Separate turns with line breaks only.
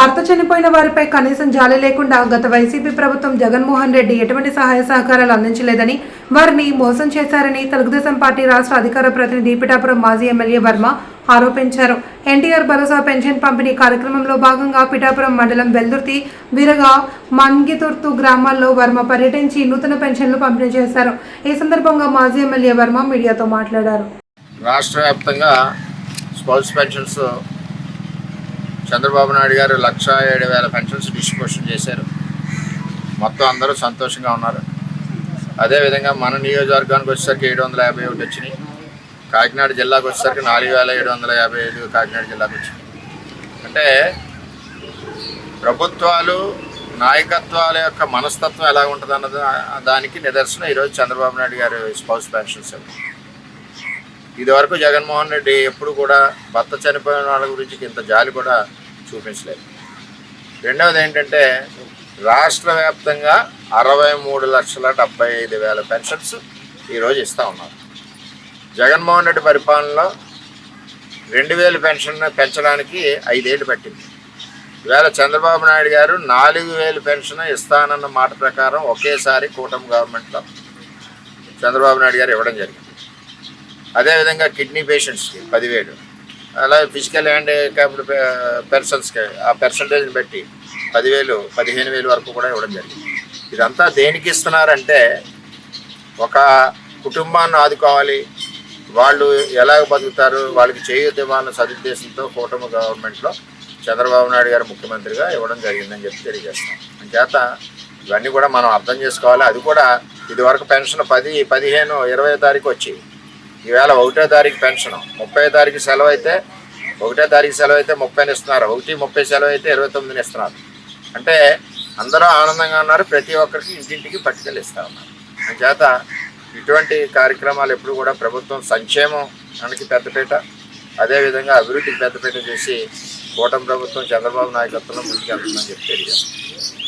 భర్త చనిపోయిన వారిపై కనీసం జాలి లేకుండా గత వైసీపీ ప్రభుత్వం జగన్మోహన్ రెడ్డి ఎటువంటి సహాయ సహకారాలు అందించలేదని వారిని మోసం చేశారని తెలుగుదేశం పార్టీ రాష్ట్ర అధికార ప్రతినిధి పిఠాపురం మాజీ ఎమ్మెల్యే వర్మ ఆరోపించారు. ఎన్టీఆర్ భరోసా పెన్షన్ పంపిణీ కార్యక్రమంలో భాగంగా పిఠాపురం మండలం వెల్దుర్తి వీరగా మంగితుర్తు గ్రామాల్లో వర్మ పర్యటించి నూతన పెన్షన్లు పంపిణీ చేశారు. ఈ సందర్భంగా మాజీ ఎమ్మెల్యే వర్మ మీడియాతో మాట్లాడారు.
రాష్ట్ర వ్యాప్తంగా స్పౌల్స్ పెన్షన్స్ చంద్రబాబు నాయుడు గారు లక్ష ఏడు వేల పెన్షన్స్ డిస్ట్రిబ్యూషన్ చేశారు. మొత్తం అందరూ సంతోషంగా ఉన్నారు. అదేవిధంగా మన నియోజకవర్గానికి వచ్చేసరికి ఏడు వందల యాభై ఒకటి వచ్చినాయి. కాకినాడ జిల్లాకు వచ్చేసరికి నాలుగు వేల ఏడు వందల యాభై ఐదు కాకినాడ జిల్లాకు వచ్చినాయి. అంటే ప్రభుత్వాలు నాయకత్వాల యొక్క మనస్తత్వం ఎలా ఉంటుంది అన్నది దానికి నిదర్శనం ఈరోజు చంద్రబాబు నాయుడు గారు స్పౌస్ పెన్షన్స్ ఇదివరకు జగన్మోహన్ రెడ్డి ఎప్పుడు కూడా భర్త చనిపోయిన వాళ్ళ గురించి ఇంత జాలి కూడా చూపించలేదు. రెండవది ఏంటంటే రాష్ట్ర వ్యాప్తంగా అరవై మూడు లక్షల డెబ్బై ఐదు వేల పెన్షన్స్ ఈరోజు ఇస్తూ ఉన్నారు. జగన్మోహన్ రెడ్డి పరిపాలనలో రెండు వేలు పెన్షన్ పెంచడానికి ఐదేళ్ళు పట్టింది. ఇవాళ చంద్రబాబు నాయుడు గారు నాలుగు వేలు పెన్షన్ ఇస్తానన్న మాట ప్రకారం ఒకేసారి కూటమి గవర్నమెంట్లో చంద్రబాబు నాయుడు గారు ఇవ్వడం జరిగింది. అదేవిధంగా కిడ్నీ పేషెంట్స్కి పదివేలు. అలాగే ఫిజికల్ హ్యాండ్ క్యాప్డ్ పర్సన్స్కి ఆ పర్సంటేజ్ని బట్టి పదివేలు పదిహేను వేలు వరకు కూడా ఇవ్వడం జరిగింది. ఇదంతా దేనికి ఇస్తున్నారంటే ఒక కుటుంబాన్ని ఆదుకోవాలి. వాళ్ళు ఎలాగ బతుకుతారు వాళ్ళకి చేయూత ఇవ్వాలన్న సదుద్దేశంతో కూటమి గవర్నమెంట్లో చంద్రబాబు నాయుడు గారు ముఖ్యమంత్రిగా ఇవ్వడం జరిగిందని చెప్పి తెలియజేస్తాం చేత ఇవన్నీ కూడా మనం అర్థం చేసుకోవాలి. అది కూడా ఇదివరకు పెన్షన్ పది పదిహేను ఇరవై తారీఖు వచ్చి ఈవేళ ఒకటో తారీఖు పెన్షన్. ముప్పై తారీఖు సెలవు అయితే ఒకటో తారీఖు సెలవు అయితే ముప్పైని ఇస్తున్నారు. ఒకటి ముప్పై సెలవు అయితే ఇరవై తొమ్మిదిని ఇస్తున్నారు. అంటే అందరూ ఆనందంగా ఉన్నారు. ప్రతి ఒక్కరికి ఇంటింటికి పట్టుకెళ్ళి ఇస్తా ఉన్నారు. చేత ఇటువంటి కార్యక్రమాలు ఎప్పుడు కూడా ప్రభుత్వం సంక్షేమం మనకి పెద్దపీట అదేవిధంగా అభివృద్ధికి పెద్దపీట చేసి కూటమి ప్రభుత్వం చంద్రబాబు నాయకత్వంలో ముందుకు వెళ్తుందని చెప్పి తెలియజేస్తాం